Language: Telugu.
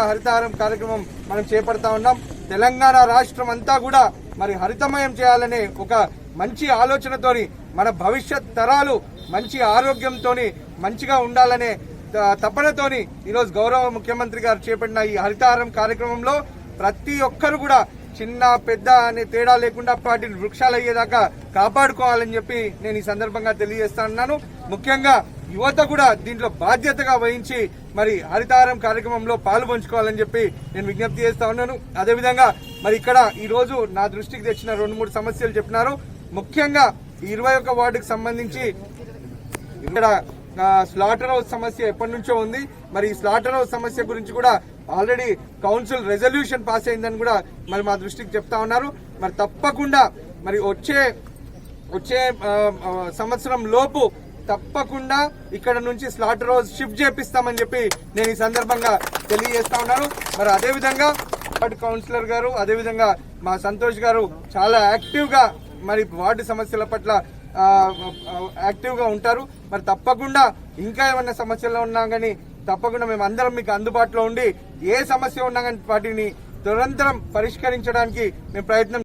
హరితహారం కార్యక్రమం మనం చేపడతా ఉన్నాం. తెలంగాణ రాష్ట్రం అంతా కూడా మరి హరితమయం చేయాలనే ఒక మంచి ఆలోచనతోని మన భవిష్యత్ తరాలు మంచి ఆరోగ్యంతో మంచిగా ఉండాలనే త- తపనతోని ఈరోజు గౌరవ ముఖ్యమంత్రి గారు చేపట్టిన ఈ హరితహారం కార్యక్రమంలో ప్రతి ఒక్కరు కూడా చిన్న పెద్ద అనే తేడా లేకుండా వాటిని వృక్షాలు అయ్యేదాకా కాపాడుకోవాలని చెప్పి నేను ఈ సందర్భంగా తెలియజేస్తా ఉన్నాను. ముఖ్యంగా యువత కూడా దీంట్లో బాధ్యతగా వహించి మరి హరితారం కార్యక్రమంలో పాలు పంచుకోవాలని చెప్పి నేను విజ్ఞప్తి చేస్తా ఉన్నాను. అదేవిధంగా మరి ఇక్కడ ఈరోజు నా దృష్టికి తెచ్చిన రెండు మూడు సమస్యలు చెప్పినారు. ముఖ్యంగా ఇరవై ఒక్క వార్డుకు సంబంధించి ఇక్కడ స్లాటర్ హౌస్ సమస్య ఎప్పటి నుంచో ఉంది. మరి ఈ స్లాటర్ హౌస్ సమస్య గురించి కూడా ఆల్రెడీ కౌన్సిల్ రెజల్యూషన్ పాస్ అయిందని కూడా మరి మా దృష్టికి చెప్తా ఉన్నారు. మరి తప్పకుండా మరి వచ్చే వచ్చే సంవత్సరం లోపు తప్పకుండా ఇక్కడ నుంచి స్లాటర్ హౌస్ షిఫ్ట్ చేపిస్తామని చెప్పి నేను ఈ సందర్భంగా తెలియజేస్తా ఉన్నాను. మరి అదేవిధంగా వార్డు కౌన్సిలర్ గారు అదేవిధంగా మా సంతోష్ గారు చాలా యాక్టివ్గా మరి వార్డు సమస్యల పట్ల యాక్టివ్గా ఉంటారు. మరి తప్పకుండా ఇంకా ఏమైనా సమస్యలు ఉన్నా కానీ తప్పకుండా మేము అందరం మీకు అందుబాటులో ఉండి ఏ సమస్య ఉన్నా కానీ వాటిని నిరంతరం పరిష్కరించడానికి మేము ప్రయత్నం